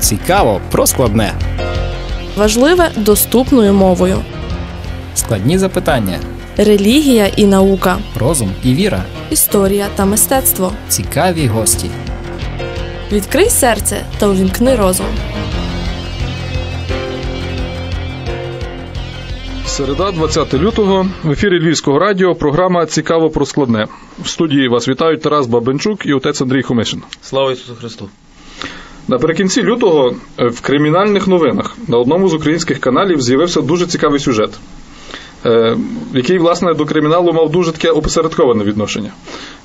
Цікаво про складне. Важливе доступною мовою. Складні запитання. Релігія і наука, Розум і віра. історія та мистецтво. Цікаві гості. Відкрий серце та увімкни розум. Середа, 20 лютого, в ефірі Львівського радіо, програма Цікаво про складне. В студії вас вітають Тарас Бабенчук і отець Андрій Хомишин. Слава Ісусу Христу! Наприкінці лютого е, в кримінальних новинах на одному з українських каналів з'явився дуже цікавий сюжет, е, який, власне, до криміналу мав дуже таке опосередковане відношення.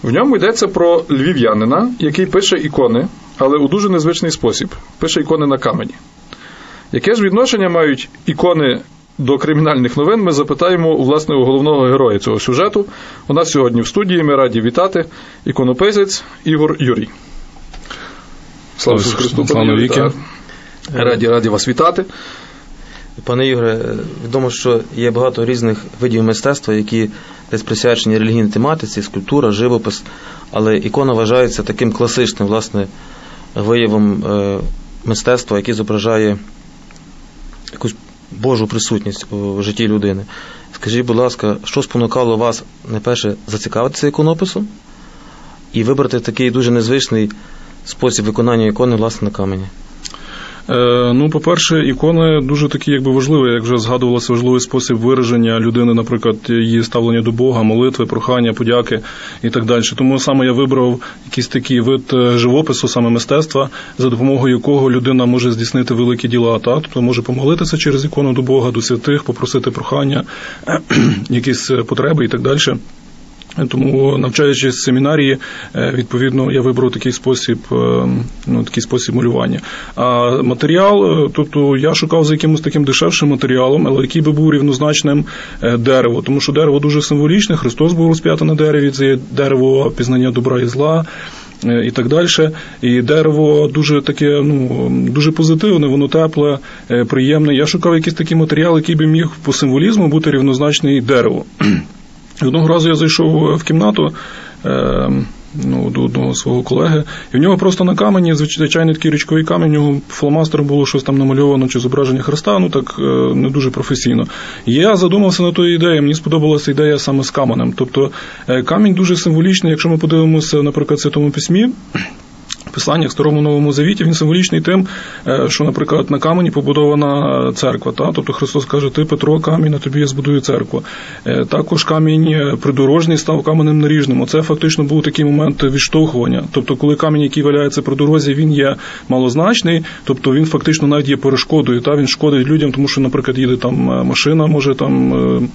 В ньому йдеться про львів'янина, який пише ікони, але у дуже незвичний спосіб. Пише ікони на камені. Яке ж відношення мають ікони до кримінальних новин? Ми запитаємо власне у головного героя цього сюжету. У нас сьогодні в студії ми раді вітати іконописець Ігор Юрій. Слава Ісусу Христу, пане та. Раді, раді вас вітати. Пане Ігоре, відомо, що є багато різних видів мистецтва, які десь присвячені релігійній тематиці, скульптура, живопис, але ікона вважається таким класичним, власне, виявом е, мистецтва, який зображає якусь Божу присутність у житті людини. Скажіть, будь ласка, що спонукало вас найперше зацікавитися іконописом і вибрати такий дуже незвичний спосіб виконання ікони, власне, на камені? Е, ну, по-перше, ікони дуже такі, якби важливі, як вже згадувалося, важливий спосіб вираження людини, наприклад, її ставлення до Бога, молитви, прохання, подяки і так далі. Тому саме я вибрав якийсь такий вид е, живопису, саме мистецтва, за допомогою якого людина може здійснити великі діла. Та? Тобто може помолитися через ікону до Бога, до святих, попросити прохання, якісь е, потреби і так далі. Тому, навчаючись семінарії, е, відповідно, я вибрав такий спосіб, е, ну, такий спосіб малювання. А матеріал, е, тобто я шукав за якимось таким дешевшим матеріалом, але який би був рівнозначним дерево, тому що дерево дуже символічне. Христос був розп'ятий на дереві, це дерево пізнання добра і зла. І так далі. І дерево дуже таке, ну дуже позитивне, воно тепле, приємне. Я шукав якийсь такий матеріал, який би міг по символізму бути рівнозначний дереву. Одного разу я зайшов в кімнату е, ну, до одного свого колеги, і в нього просто на камені, звичайний такий річковий камінь, у нього фломастером було щось там намальовано чи зображення Христа, ну так е, не дуже професійно. Я задумався на тої ідеї, мені сподобалася ідея саме з каменем. Тобто е, камінь дуже символічний, якщо ми подивимося, наприклад, в Святому Письмі. Писання в Старому Новому Завіті він символічний тим, е, що, наприклад, на камені побудована церква. Та? Тобто Христос каже, ти Петро, камінь, на тобі я збудую церкву. Е, Також камінь е, придорожній став каменем наріжним. Оце фактично був такий момент відштовхування. Тобто, коли камінь, який валяється при дорозі, він є малозначний, тобто він фактично навіть є перешкодою. Та? Він шкодить людям, тому що, наприклад, їде там е, машина, може там.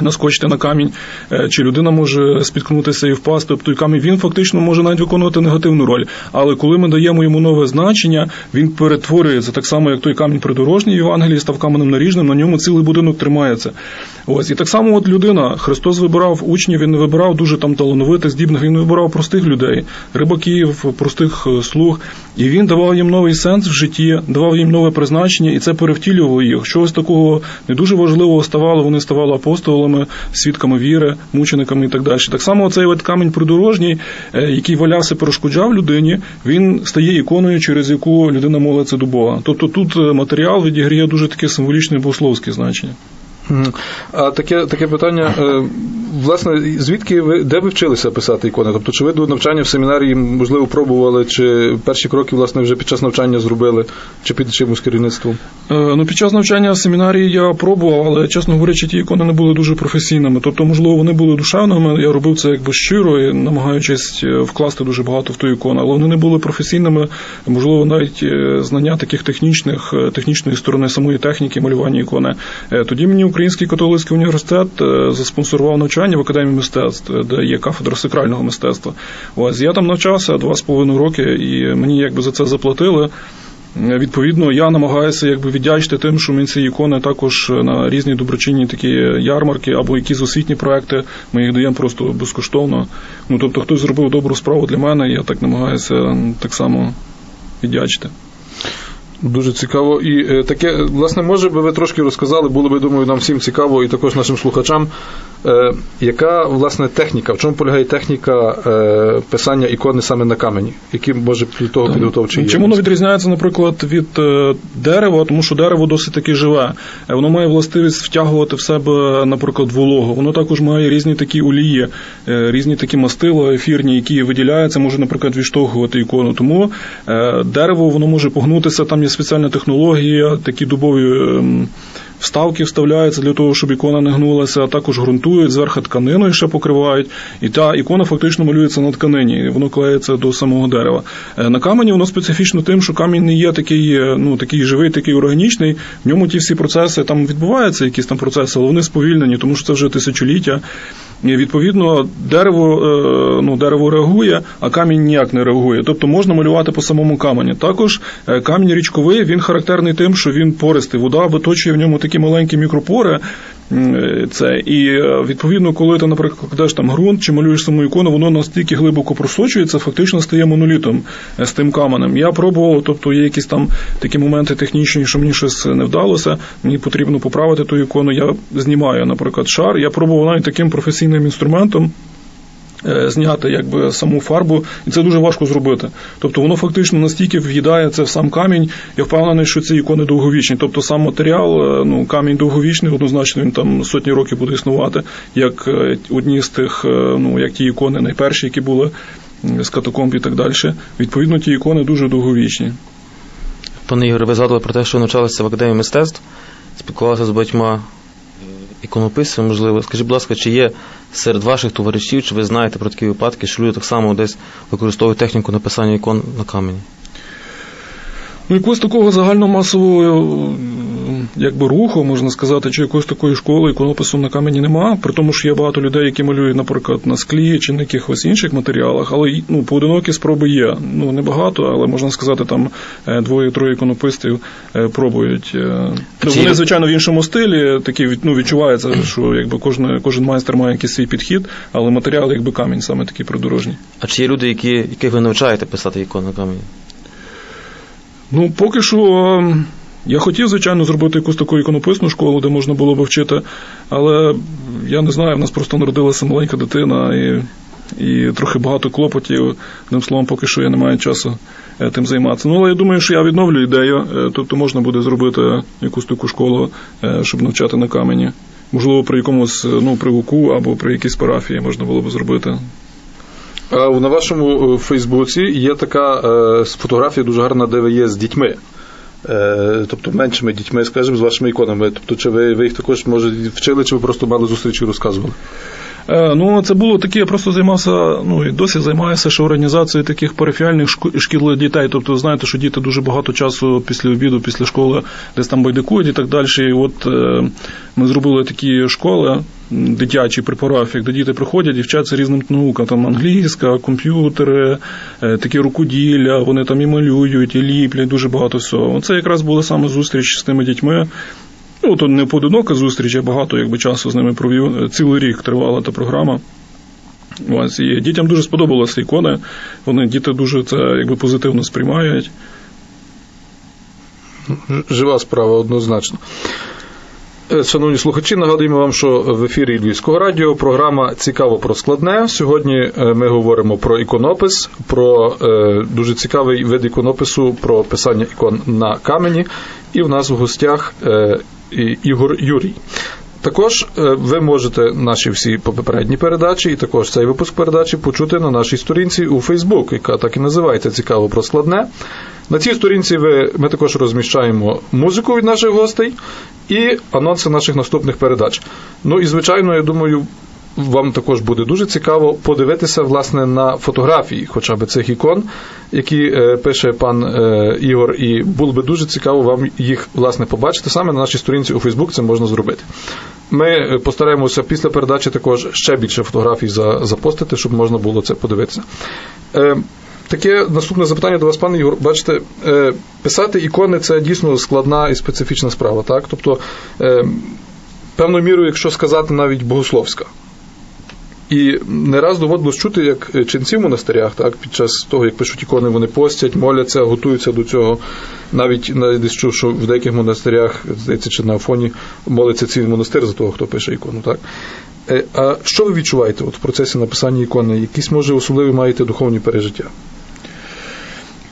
Наскочити на камінь, е, чи людина може спіткнутися і впасти. Тобто і камінь він фактично може навіть виконувати негативну роль. Але коли ми даємо йому нове значення, він перетворюється так само, як той камінь придорожній в Євангелії став каменем наріжним, на ньому цілий будинок тримається. Ось і так само, от людина, Христос вибирав учнів, він не вибирав дуже там талановитих, здібних, він вибирав простих людей, рибаків, простих е, слуг, і він давав їм новий сенс в житті, давав їм нове призначення, і це перевтілювало їх. Щось такого не дуже важливого ставало. Вони ставали апостолами, свідками віри, мучениками і так далі. Так само цей от камінь придорожній, е, який валявся, перешкоджав людині, він стає іконою, через яку людина молиться до Бога. Тобто тут е, матеріал відіграє дуже таке символічне богословське значення. Таке, таке питання, е, власне, звідки ви де ви вчилися писати ікони? Тобто, чи ви до навчання в семінарії, можливо, пробували, чи перші кроки, власне, вже під час навчання зробили, чи під чимось керівництвом? Е, Ну, під час навчання в семінарії я пробував, але чесно говорячи, ті ікони не були дуже професійними. Тобто, можливо, вони були душевними. Я робив це якби щиро і намагаючись е, вкласти дуже багато в ту ікону, але вони не були професійними. Можливо, навіть е, знання таких технічних е, технічної сторони самої техніки малювання ікони. Тоді мені Український католицький університет заспонсорував навчання в академії мистецтв, е, де є кафедра сакрального мистецтва. Ось я там навчався два з половиною роки, і мені якби за це заплатили. Відповідно, я намагаюся якби віддячити тим, що ми ці ікони також на різні доброчинні такі ярмарки або якісь освітні проекти. Ми їх даємо просто безкоштовно. Ну тобто, хтось зробив добру справу для мене, я так намагаюся так само віддячити. Дуже цікаво. І е, таке, власне, може би ви трошки розказали, було би, думаю, нам всім цікаво, і також нашим слухачам. Е, яка власне техніка? В чому полягає техніка е, писання ікони саме на камені? Які може для того підготовчі є? Чим воно відрізняється, наприклад, від е, дерева, тому що дерево досить таки живе. Е, Воно має властивість втягувати в себе, наприклад, вологу. Воно також має різні такі олії, е, різні такі мастила ефірні, які виділяються, може, наприклад, відштовхувати ікону. Тому е, дерево воно може погнутися. Там спеціальна технологія, такі дубові. ем, Вставки вставляються для того, щоб ікона не гнулася, а також ґрунтують, зверху тканиною ще покривають. І та ікона фактично малюється на тканині, і воно клеїться до самого дерева. Е, На камені воно специфічно тим, що камінь не є такий, е, ну, такий живий, такий органічний. В ньому ті всі процеси там відбуваються, якісь там процеси, але вони сповільнені, тому що це вже тисячоліття. Відповідно дерево, е, ну, дерево реагує, а камінь ніяк не реагує. Тобто можна малювати по самому камені. Також е, камінь річковий він характерний тим, що він пористий. Вода виточує в ньому такі маленькі мікропори. Е, Це і е, відповідно, коли ти, наприклад, кладеш там ґрунт чи малюєш саму ікону, воно настільки глибоко просочується, фактично стає монолітом е, з тим каменем. Я пробував, тобто є якісь там такі моменти технічні, що мені щось не вдалося. Мені потрібно поправити ту ікону. Я знімаю, наприклад, шар. Я пробував навіть таким професійним інструментом. Е, Зняти якби саму фарбу, і це дуже важко зробити. Тобто воно фактично настільки в'їдається в сам камінь. Я впевнений, що ці ікони довговічні. Тобто сам матеріал, е, ну камінь довговічний, однозначно він там сотні років буде існувати, як е, одні з тих, ну як ті ікони, найперші, які були з катакомб і так далі. Відповідно, ті ікони дуже довговічні. Пане Ігоре, ви згадували про те, що навчалися в академії мистецтв, спілкувалися з багатьма е, можливо. Скажіть, будь ласка, чи є серед ваших товаришів, чи ви знаєте про такі випадки, що люди так само десь використовують техніку написання ікон на камені? Ну, якогось такого загальномасового якби руху, можна сказати, чи якоїсь такої школи іконопису на камені нема. При тому, що є багато людей, які малюють, наприклад, на склі чи на якихось інших матеріалах, але ну, поодинокі спроби є. Ну, небагато, але можна сказати, там е, двоє-троє іконописців е, пробують. е. Ну, вони, звичайно, в іншому стилі, такі ну, відчувається, що якби кожен, кожен майстер має якийсь свій підхід, але матеріал, якби камінь, саме такий придорожній. А чи є люди, які, яких ви навчаєте писати ікони на камені? Ну, поки що я хотів, звичайно, зробити якусь таку іконописну школу, де можна було б вчити, але я не знаю, в нас просто народилася маленька дитина і, і трохи багато клопотів. Одним словом, поки що я не маю часу е, тим займатися. Ну, але я думаю, що я відновлю ідею, е, тобто можна буде зробити якусь таку школу, е, щоб навчати на камені. Можливо, при якомусь ну, при УКУ або при якійсь парафії можна було б зробити. На вашому Фейсбуці є така фотографія дуже гарна, де ви є з дітьми. Е, тобто меншими дітьми, скажімо, з вашими іконами. Тобто, чи ви, ви їх також може вчили, чи ви просто мали зустрічі і розказували? Е, Ну, це було таке, я просто займався, ну і досі займаюся ще організацією таких парафіальних шкіл для дітей. Тобто, ви знаєте, що діти дуже багато часу після обіду, після школи десь там байдикують і так далі. І от е, ми зробили такі школи дитячі при де діти приходять і вчаться різним наукам. Там англійська, комп'ютери, е, такі рукоділля, вони там і малюють, і ліплять, дуже багато всього. Оце якраз була саме зустріч з тими дітьми. Ну, то не поодинока зустріч, я багато якби, часу з ними провів. Цілий рік тривала та програма. Ось, і дітям дуже сподобалися ікони. Вони діти дуже це якби позитивно сприймають. Жива справа, однозначно. Е, Шановні слухачі, нагадуємо вам, що в ефірі Львівського радіо програма Цікаво про складне. Сьогодні е, ми говоримо про іконопис, про е, дуже цікавий вид іконопису, про писання ікон на камені. І в нас в гостях Ігор Юрій. Також ви можете наші всі попередні передачі, і також цей випуск передачі почути на нашій сторінці у Фейсбук, яка так і називається Цікаво про складне. На цій сторінці ми також розміщаємо музику від наших гостей і анонси наших наступних передач. Ну і звичайно, я думаю, вам також буде дуже цікаво подивитися власне на фотографії, хоча б цих ікон, які е, пише пан е, Ігор, і було би дуже цікаво вам їх власне побачити. Саме на нашій сторінці у Фейсбук це можна зробити. Ми е, постараємося після передачі також ще більше фотографій запостити, щоб можна було це подивитися. Е, Таке наступне запитання до вас, пане Ігор. Бачите, е, писати ікони це дійсно складна і специфічна справа, так? Тобто, е, певною мірою, якщо сказати навіть богословська. І не раз доводилось чути, як ченці в монастирях, так, під час того, як пишуть ікони, вони постять, моляться, готуються до цього. Навіть навіть чув, що в деяких монастирях, здається, чи на Афоні молиться цілий монастир за того, хто пише ікону. Так? Е, А що ви відчуваєте от в процесі написання ікони? Якісь, може, особливі маєте духовні пережиття?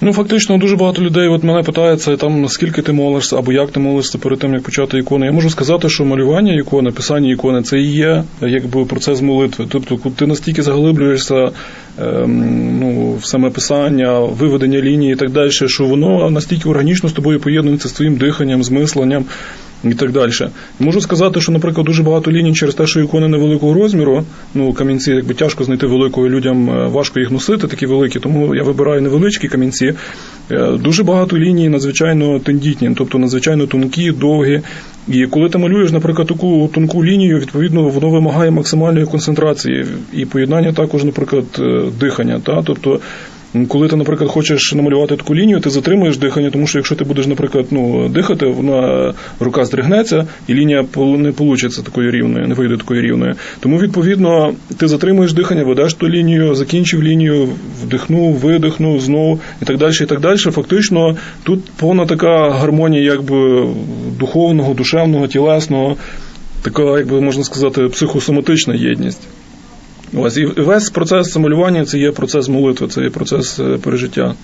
Ну, фактично, дуже багато людей от мене питається, там наскільки ти молишся, або як ти молишся перед тим, як почати ікони. Я можу сказати, що малювання ікони, писання ікони це і є якби процес молитви. Тобто, ти настільки заглиблюєшся ем, ну, в саме писання, виведення лінії і так далі, що воно настільки органічно з тобою поєднується з твоїм диханням, з мисленням. І так далі. Можу сказати, що, наприклад, дуже багато ліній через те, що ікони невеликого розміру, ну камінці якби тяжко знайти великою людям, е, важко їх носити, такі великі, тому я вибираю невеличкі камінці. Е, Дуже багато ліній надзвичайно тендітні, тобто надзвичайно тонкі, довгі. І коли ти малюєш, наприклад, таку тонку лінію, відповідно, воно вимагає максимальної концентрації і поєднання також, наприклад, е, дихання. Та? Тобто коли ти, наприклад, хочеш намалювати таку лінію, ти затримуєш дихання, тому що якщо ти будеш, наприклад, ну, дихати, вона рука здригнеться, і лінія не вийде такою рівною, не вийде такою рівною. Тому, відповідно, ти затримуєш дихання, ведеш ту лінію, закінчив лінію, вдихнув, видихнув, знову і так далі. І так далі. Фактично, тут повна така гармонія, якби духовного, душевного, тілесного, така, якби можна сказати, психосоматична єдність. Ось і весь процес малювання це є процес молитви, це є процес е, пережиття.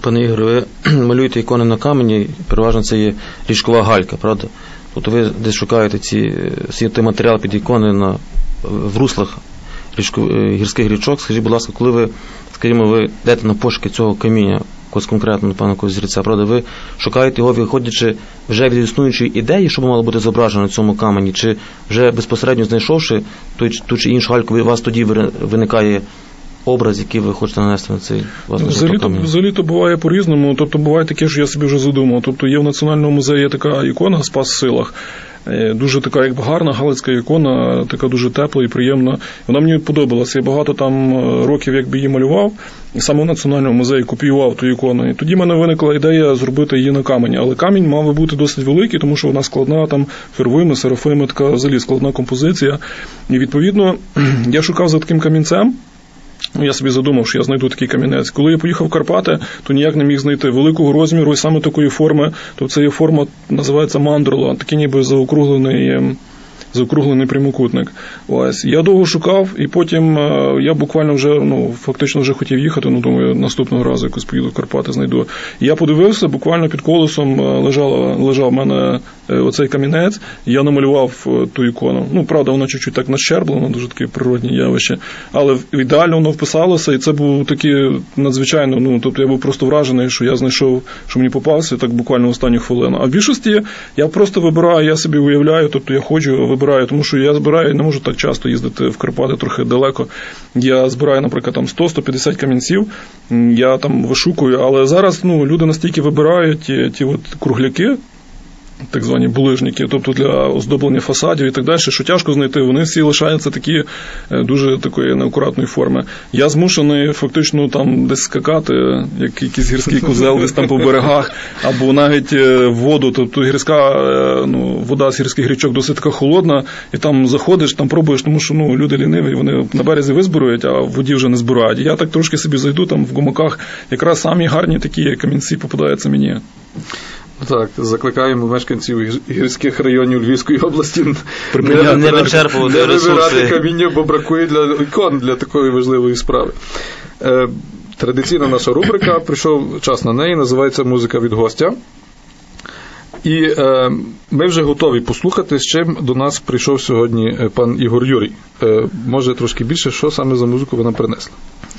Пане Ігоре, ви малюєте ікони на камені, переважно це є річкова галька, правда? Тобто ви десь шукаєте ці, е, всі матеріал під ікони на, в руслах річку, е, гірських річок. Скажіть, будь ласка, коли ви, скажімо, ви йдете на пошуки цього каміння, якогось конкретно, напевно, якогось зріця, правда, ви шукаєте його, виходячи вже від існуючої ідеї, що мало бути зображено на цьому камені, чи вже безпосередньо знайшовши той, ту чи іншу гальку, у вас тоді виникає образ, який ви хочете нанести на цей власне Взагалі то, взагалі то буває по-різному. Тобто буває таке, що я собі вже задумав. Тобто є в Національному музеї така ікона Спас в силах. Е, Дуже така, якби гарна галицька ікона, така дуже тепла і приємна. Вона мені подобалася. Я багато там е, років якби її малював, і саме в Національному музеї копіював ту ікону. І тоді в мене виникла ідея зробити її на камені. Але камінь мав би бути досить великий, тому що вона складна, там фервими, серафими, така взагалі складна композиція. І відповідно я шукав за таким камінцем. Ну, я собі задумав, що я знайду такий камінець. Коли я поїхав в Карпати, то ніяк не міг знайти великого розміру і саме такої форми. Тобто це є форма, називається мандрола, такий ніби заокруглений. Заокруглений прямокутник. Ось я довго шукав, і потім е, я буквально вже ну фактично вже хотів їхати. Ну думаю, наступного разу якось поїду в Карпати, знайду. Я подивився, буквально під колесом е, лежала лежав в мене е, оцей камінець. Я намалював ту ікону. Ну правда, воно чуть-чуть так нащерблено, дуже таке природні явище. Але ідеально воно вписалося, і це був такий надзвичайно. Ну тобто я був просто вражений, що я знайшов, що мені попався так буквально останню хвилину. А в більшості я просто вибираю, я собі уявляю, тобто я ходжу, вибираю, тому що я збираю, не можу так часто їздити в Карпати трохи далеко. Я збираю, наприклад, там 100-150 камінців, я там вишукую, але зараз ну, люди настільки вибирають ті, ті от кругляки, так звані булижники, тобто для оздоблення фасадів і так далі, що тяжко знайти. Вони всі лишаються такі е, дуже такої неакуратної форми. Я змушений фактично там десь скакати, як якийсь гірський козел, десь там по берегах, або навіть е, воду. Тобто гірська е, ну, вода з гірських річок досить така холодна, і там заходиш, там пробуєш, тому що ну, люди ліниві, вони на березі визбирають, а воді вже не збирають. Я так трошки собі зайду там в гумаках, якраз самі гарні такі камінці попадаються мені. Так, закликаємо мешканців гір- гірських районів Львівської області Припиняти, не вибирати- вичерпувати не вибирати каміння, бо бракує для ікон для такої важливої справи. Е, Традиційна наша рубрика, прийшов час на неї, називається Музика від гостя. І е, ми вже готові послухати, з чим до нас прийшов сьогодні е, пан Ігор Юрій. Е, може трошки більше, що саме за музику принесли? Е,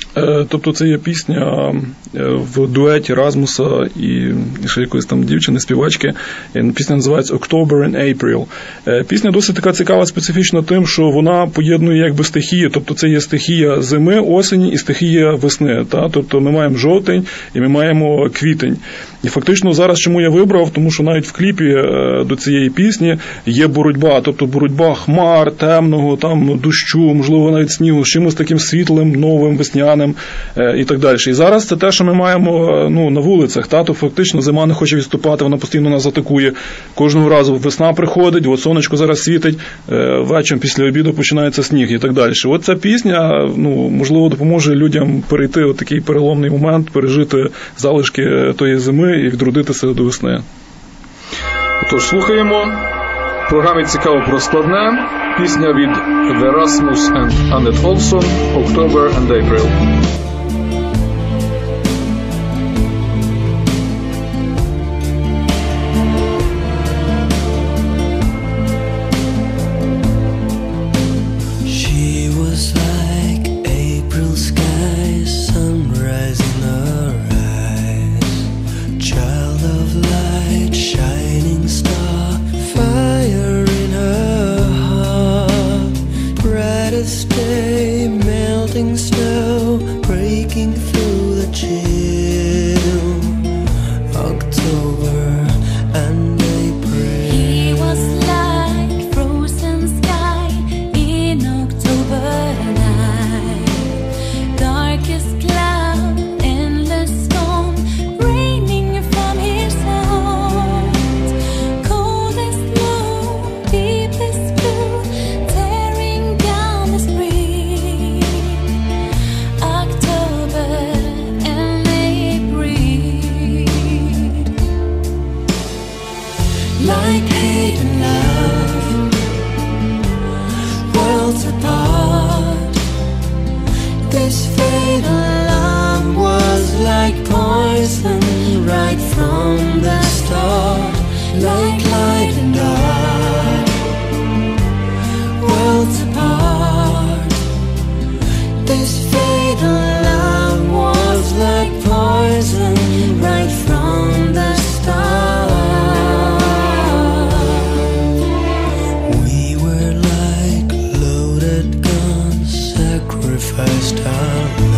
Тобто це є пісня е, в дуеті Размуса і ще якоїсь там дівчини, співачки. Е, Пісня називається October and April. Е, Пісня досить така цікава, специфічна тим, що вона поєднує якби стихії, тобто це є стихія зими, осені і стихія весни. Та? Тобто ми маємо жовтень і ми маємо квітень. І фактично зараз чому я вибрав, тому що навіть в кліпі е, до цієї пісні є боротьба, тобто боротьба хмар, темного, там дощу, можливо, навіть снігу, з чимось таким світлим, новим, весняним е, і так далі. І зараз це те, що ми маємо е, ну, на вулицях. Та? То фактично зима не хоче відступати, вона постійно нас атакує. Кожного разу весна приходить, от сонечко зараз світить, е, вечором після обіду починається сніг і так далі. От ця пісня, ну, можливо, допоможе людям перейти от такий переломний момент, пережити залишки тої зими і відродитися до весни. Отож, слухаємо. В програмі цікаво про складне. Pisnja with Erasmus and Annette Olson, October and April. first time.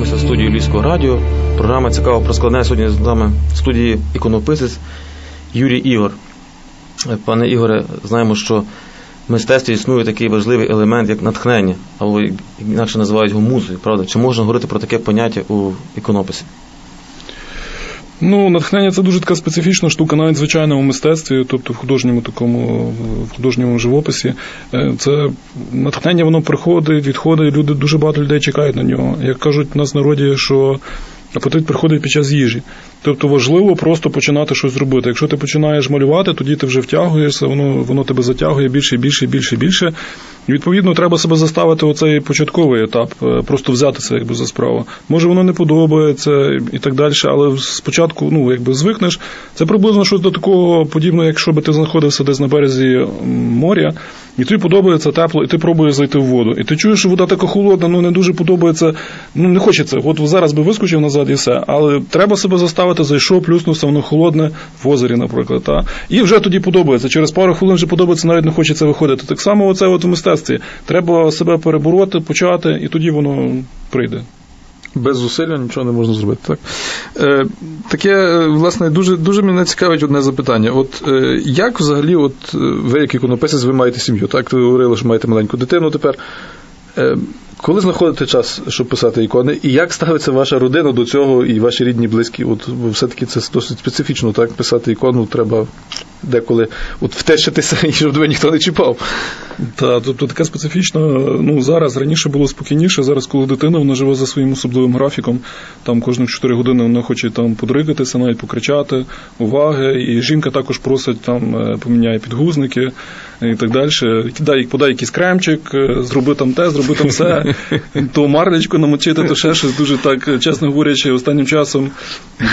Повертаємося в студію Львівського радіо. Програма цікава про складне сьогодні з нами в студії іконописець Юрій Ігор. Пане Ігоре, знаємо, що в мистецтві існує такий важливий елемент, як натхнення, або інакше називають його музою, правда? Чи можна говорити про таке поняття у іконописі? Ну, натхнення це дуже така специфічна штука, навіть в звичайному мистецтві, тобто в художньому такому, в художньому живописі. Е, Це натхнення воно приходить, відходить, люди, дуже багато людей чекають на нього. Як кажуть в нас в народі, що апетит приходить під час їжі. Тобто важливо просто починати щось робити. Якщо ти починаєш малювати, тоді ти вже втягуєшся, воно, воно тебе затягує більше, більше, більше, більше. Відповідно треба себе заставити оцей початковий етап, е, просто взятися якби за справу. Може воно не подобається і так далі, але спочатку ну, якби звикнеш. Це приблизно щось до такого подібного, якщо би ти знаходився десь на березі моря, і тобі подобається тепло, і ти пробуєш зайти в воду. І ти чуєш, що вода така холодна, ну не дуже подобається, ну не хочеться. От зараз би вискочив назад і все. Але треба себе заставити, зайшов, плюснувся, воно холодне в озері, наприклад. Та? І вже тоді подобається. Через пару хвилин вже подобається, навіть не хочеться виходити. Так само оце от в мистецтві. Треба себе перебороти, почати, і тоді воно прийде. Без зусилля нічого не можна зробити. Так? Е, таке, е, власне, дуже, дуже мене цікавить одне запитання. От е, як взагалі, от е, ви, як іконописець, ви маєте сім'ю? Так, ви говорили, що маєте маленьку дитину тепер. Е, коли знаходите час, щоб писати ікони, і як ставиться ваша родина до цього і ваші рідні, близькі? От бо все-таки це досить специфічно, так? Писати ікону треба деколи от втешитися, і щоб тебе ніхто не чіпав. Та, тобто така специфічна, ну зараз раніше було спокійніше. Зараз, коли дитина вона живе за своїм особливим графіком, там кожні 4 години вона хоче там подригатися, навіть покричати, уваги. І жінка також просить там е, поміняє підгузники і так далі. Дай, подай якийсь кремчик, е, зроби там те, зроби там все, то марлечку намочити, то ще щось дуже так, чесно говорячи, останнім часом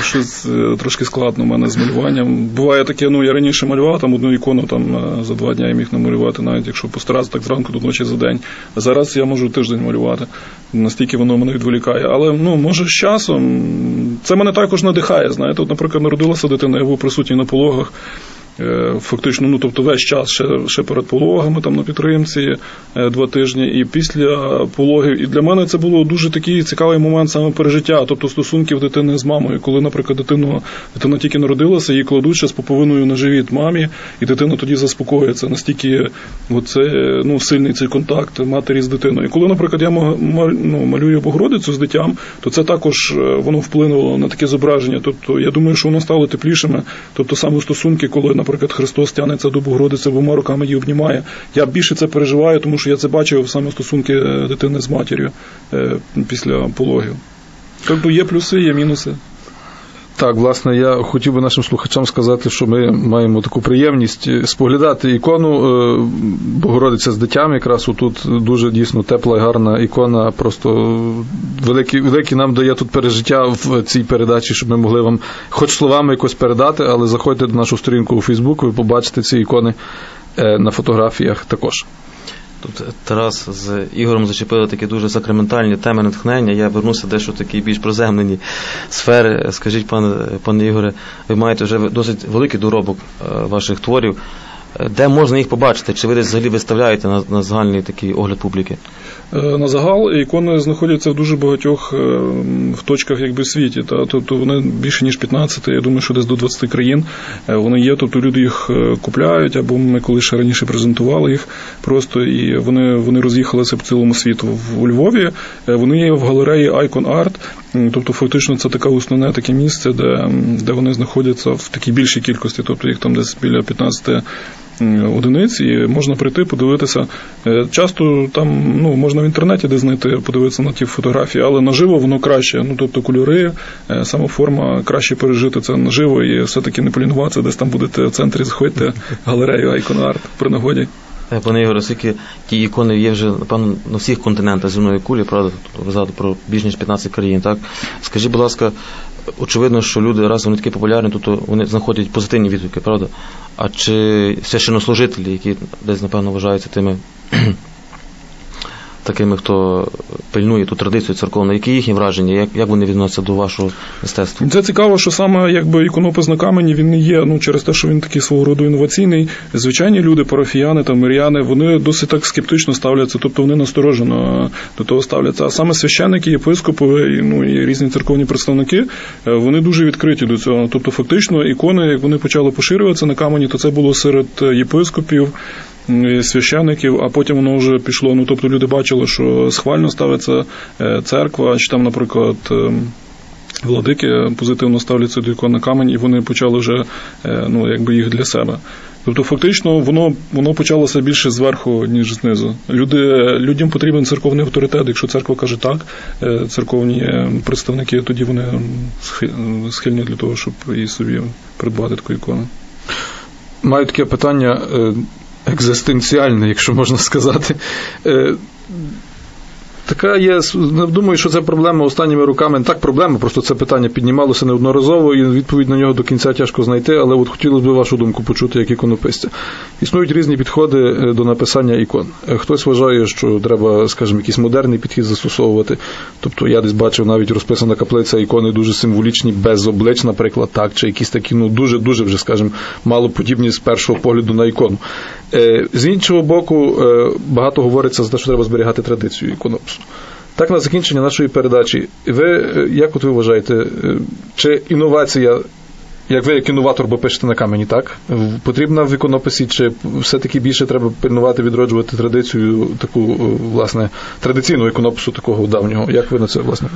щось е, трошки складно в мене з малюванням. Буває таке, ну я раніше малював там одну ікону там е, за два дні я міг намалювати, навіть якщо постаратися так зранку до ночі за день. А зараз я можу тиждень малювати. Настільки воно мене відволікає. Але ну може з часом це мене також надихає. Знаєте, от, наприклад, народилася дитина, я був присутній на пологах. Е, Фактично, ну тобто весь час ще, ще перед пологами, там на підтримці е, два тижні, і після пологів. І для мене це було дуже такий цікавий момент саме пережиття, тобто стосунків дитини з мамою. Коли, наприклад, дитину, дитина тільки народилася, її кладуть ще з поповиною на живіт мамі, і дитина тоді заспокоюється. Настільки оце, ну, сильний цей контакт матері з дитиною. І коли, наприклад, я ну, малюю Богородицю з дитям, то це також е, воно вплинуло на таке зображення. Тобто, я думаю, що воно стало теплішими. Тобто, саме стосунки, коли, наприклад, Христос тягнеться до Богородиці, обома руками її обнімає. Я більше це переживаю, тому що я це бачив саме стосунки е, дитини з матір'ю е, після пологів. Тобто є плюси, є мінуси. Так, власне, я хотів би нашим слухачам сказати, що ми маємо таку приємність споглядати ікону е, Богородиця з дитям. Якраз отут дуже дійсно тепла і гарна ікона. Просто велике, велике нам дає тут пережиття в цій передачі, щоб ми могли вам хоч словами якось передати, але заходьте до нашу сторінку у Фейсбук, ви побачите ці ікони е, на фотографіях також. Тут Тарас з Ігорем зачепили такі дуже сакраментальні теми натхнення. Я вернуся дещо в такі більш приземлені сфери. Скажіть, пане, пане Ігоре, ви маєте вже досить великий доробок е, ваших творів. Де можна їх побачити? Чи ви десь взагалі виставляєте на, на загальний такий огляд публіки? Е, На загал ікони знаходяться в дуже багатьох е, в точках якби світі. Та тобто вони більше ніж 15, я думаю, що десь до 20 країн е, вони є. Тобто люди їх купляють, або ми коли ще раніше презентували їх просто і вони, вони роз'їхалися по цілому світу. У Львові вони є в галереї Icon Art. Тобто, фактично, це таке основне таке місце, де, де вони знаходяться в такій більшій кількості, тобто їх там десь біля 15 одиниць, і можна прийти, подивитися. Е, Часто там ну, можна в інтернеті де знайти, подивитися на ті фотографії, але наживо воно краще. Ну, тобто кольори, е, сама форма краще пережити це наживо і все-таки не полінуватися, десь там будете в центрі, заходьте галерею Icon Art при нагоді. Е, Пане Ігоре, оскільки ті ікони є вже, напевно, на всіх континентах земної кулі, правда, ви про більш ніж 15 країн, так? Скажіть, будь ласка, очевидно, що люди, раз вони такі популярні, то вони знаходять позитивні відгуки, правда? А чи священнослужителі, які десь, напевно, вважаються тими такими, хто пильнує ту традицію церковну, які їхні враження, як, як вони відносяться до вашого мистецтва? Це цікаво, що саме якби іконопис на камені він не є. Ну через те, що він такий свого роду інноваційний. Звичайні люди, парафіяни та миряни, вони досить так скептично ставляться, тобто вони насторожено до того ставляться. А саме священники, єпископи, ну і різні церковні представники, е, вони дуже відкриті до цього. Тобто, фактично, ікони, як вони почали поширюватися на камені, то це було серед е, єпископів. М, Священиків, а потім воно вже пішло. Ну тобто люди бачили, що схвально ставиться е, церква, чи там, наприклад, ем, владики позитивно ставляться до ікон на камень, і вони почали вже е, ну, якби їх для себе. Тобто, фактично, воно воно почалося більше зверху, ніж знизу. Люди, людям потрібен церковний авторитет. Якщо церква каже так, е, церковні е, представники, тоді вони схильні для того, щоб і собі придбати таку ікону. Маю таке питання е, екзистенціальне, якщо можна сказати. Така є, ну, думаю, що це проблема останніми роками. Не так проблема, просто це питання піднімалося неодноразово, і відповідь на нього до кінця тяжко знайти, але от хотілося б вашу думку почути як іконописця. Існують різні підходи е, до написання ікон. Е, Хтось вважає, що треба, скажімо, якийсь модерний підхід застосовувати. Тобто я десь бачив навіть розписана каплиця ікони дуже символічні, без облич, наприклад, так, чи якісь такі, ну дуже-дуже вже, скажімо, мало подібні з першого погляду на ікону. Е, З іншого боку, багато говориться за те, що треба зберігати традицію іконопису. Так, на закінчення нашої передачі. Ви, е, як от ви вважаєте, е, чи інновація, як ви як інноватор, бо пишете на камені, так? Потрібна в іконописі, чи все-таки більше треба пильнувати, відроджувати традицію, таку, е, власне, традиційну іконопису такого давнього? Як ви на це, власне?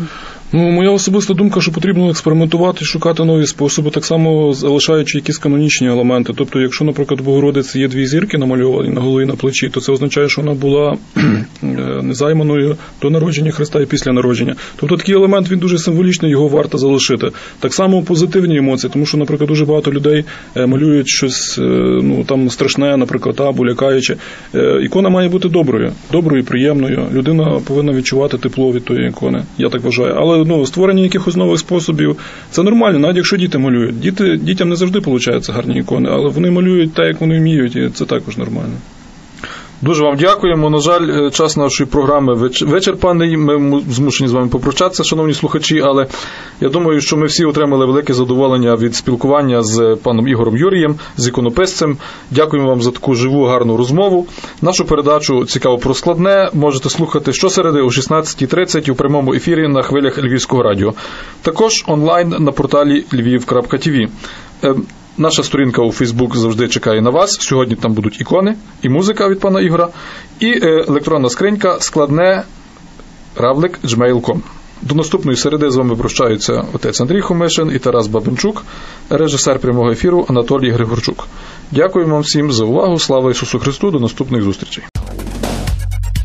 Ну, моя особиста думка, що потрібно експериментувати, шукати нові способи, так само залишаючи якісь канонічні елементи. Тобто, якщо, наприклад, Богородиці є дві зірки намальовані на голові на плечі, то це означає, що вона була е, незайманою до народження Христа і після народження. Тобто такий елемент він дуже символічний, його варто залишити. Так само позитивні емоції, тому що, наприклад, дуже багато людей е, малюють щось е, ну там страшне, наприклад, або лякаюче. Е, Ікона має бути доброю, доброю, приємною. Людина повинна відчувати тепло від тої ікони. Я так вважаю. Але ну створення якихось нових способів це нормально, навіть якщо діти малюють. Діти дітям не завжди виходить гарні ікони, але вони малюють так, як вони вміють, і це також нормально. Дуже вам дякуємо. На жаль, е, час нашої програми вич- вичерпаний. Ми змушені з вами попрощатися, шановні слухачі, але я думаю, що ми всі отримали велике задоволення від спілкування з паном Ігорем Юрієм, з іконописцем. Дякуємо вам за таку живу, гарну розмову. Нашу передачу цікаво про складне можете слухати щосереди о 16.30 у прямому ефірі на хвилях Львівського радіо. Також онлайн на порталі lviv.tv. Наша сторінка у Фейсбук завжди чекає на вас. Сьогодні там будуть ікони і музика від пана Ігора, і е, електронна скринька складне равлик gmail.com. До наступної середи з вами прощаються отець Андрій Хомишин і Тарас Бабенчук, режисер прямого ефіру Анатолій Григорчук. Дякую вам всім за увагу. Слава Ісусу Христу! До наступних зустрічей.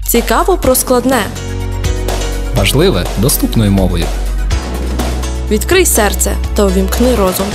Цікаво про складне. Важливе доступною мовою. Відкрий серце та увімкни розум.